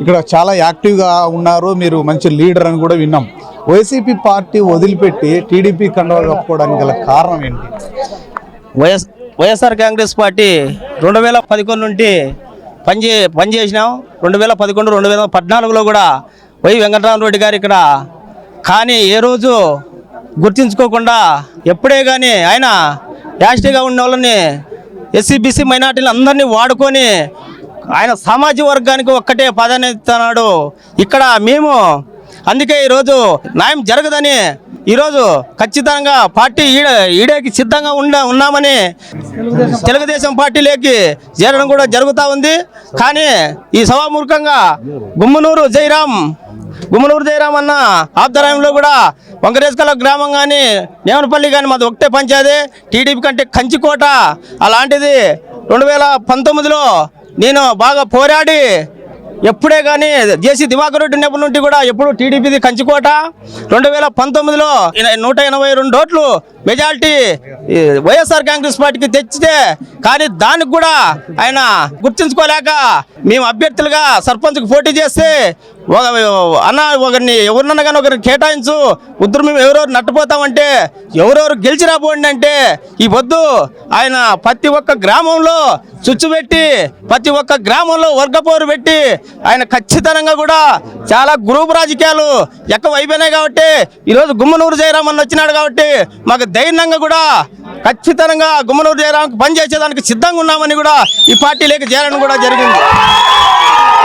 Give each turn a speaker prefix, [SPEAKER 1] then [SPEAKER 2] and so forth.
[SPEAKER 1] ఇక్కడ చాలా యాక్టివ్గా ఉన్నారు. మీరు మంచి లీడర్ అని కూడా విన్నాం. వైసీపీ పార్టీ వదిలిపెట్టి టీడీపీ కండవ కప్పుకోవడానికి గల కారణం ఏంటి?
[SPEAKER 2] వైఎస్ వైఎస్ఆర్ కాంగ్రెస్ పార్టీ రెండు వేల పదకొండు నుండి పనిచే పనిచేసినాం. రెండు వేల పదకొండు రెండు వేల పద్నాలుగులో కూడా వై వెంకటరామరెడ్డి గారు ఇక్కడ. కానీ ఏ రోజు గుర్తించుకోకుండా ఎప్పుడే కానీ ఆయన యాస్టీగా ఉన్న వాళ్ళని ఎస్సీబీసీ మైనార్టీలు అందరినీ వాడుకొని ఆయన సామాజిక వర్గానికి ఒక్కటే ప్రాధాన్యతన్నాడు ఇక్కడ మేము అందుకే ఈరోజు న్యాయం జరగదని ఈరోజు ఖచ్చితంగా పార్టీ ఈడ ఈడేకి సిద్ధంగా ఉండ ఉన్నామని తెలుగుదేశం పార్టీలోకి చేరడం కూడా జరుగుతూ ఉంది. కానీ ఈ సభాముఖంగా గుమ్మనూరు జయరాం గుమ్మనూరు జయరాం అన్న ఆధ్వర్యంలో కూడా వంకరేశ్కల గ్రామం కానీ నేమనపల్లి కానీ మాది ఒకటే పంచాయతీ. టీడీపీ కంటే కంచికోట అలాంటిది రెండు వేల పంతొమ్మిదిలో నేను బాగా పోరాడి ఎప్పుడే కానీ జేసీ దివాకర్ రెడ్డి ఉన్నప్పటి నుండి కూడా ఎప్పుడు టీడీపీది కంచికోట. రెండు వేల పంతొమ్మిదిలో నూట ఎనభై రెండు ఓట్లు మెజారిటీ వైఎస్ఆర్ కాంగ్రెస్ పార్టీకి తెచ్చితే కానీ దానికి కూడా ఆయన గుర్తించుకోలేక మేము అభ్యర్థులుగా సర్పంచ్కి పోటీ చేస్తే ఒక అన్న ఒకరిని ఎవరినన్నా కానీ ఒకరిని కేటాయించు ఉద్దరు మేము ఎవరెవరు నట్టుపోతామంటే ఎవరెవరు గెలిచి రాబోండి అంటే ఈ పొద్దు ఆయన ప్రతి ఒక్క గ్రామంలో చుచ్చు పెట్టి ప్రతి ఒక్క గ్రామంలో వర్గపోరు పెట్టి ఆయన ఖచ్చితంగా కూడా చాలా గ్రూప్ రాజకీయాలు ఎక్కువ అయిపోయినాయి కాబట్టి ఈరోజు గుమ్మనూరు జయరామన్ వచ్చినాడు కాబట్టి మాకు ధైర్యంగా కూడా ఖచ్చితంగా గుమ్మనూరు జయరాంకి పనిచేసేదానికి సిద్ధంగా ఉన్నామని కూడా ఈ పార్టీలోకి చేరడం కూడా జరిగింది.